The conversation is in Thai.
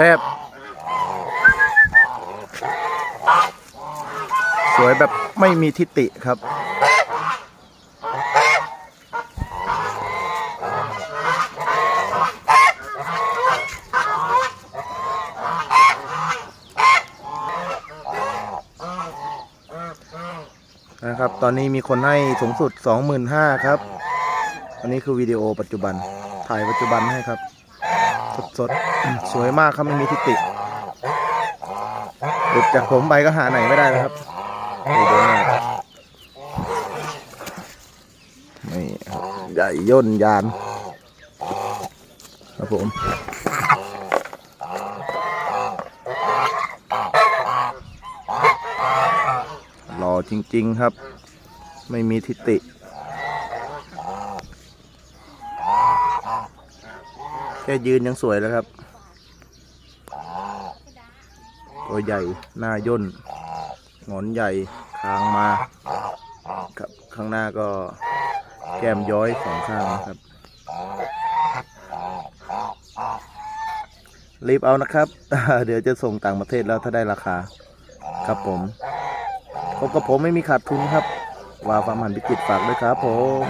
ทบสวยแบบไม่มีทิฏฐิครับ นะครับ ตอนนี้มีคนให้สูงสุด 25,000 ครับ อันนี้คือวิดีโอปัจจุบัน ถ่ายปัจจุบันให้ครับ สดๆ สวยมากครับไม่มีทิฏฐิหลุดจากผมไปก็หาไหนไม่ได้แล้วครับนี่ดูนี่ครับใหญ่ย่นยาน ครับผมหล่อจริง ๆ ครับ ไม่มีทิฏฐิแค่ยืนยังสวยแล้วครับ ตัวใหญ่ หน้าย่นหงอนใหญ่คางมาครับข้างหน้าก็แก้มย้อยสองข้างนะครับ รีบเอานะครับ เดี๋ยวจะส่งต่างประเทศแล้วถ้าได้ราคา ครับผมพบกับผมไม่มีขาดทุนครับ วาฟาร์มหันพิจิตฝากด้วยครับผม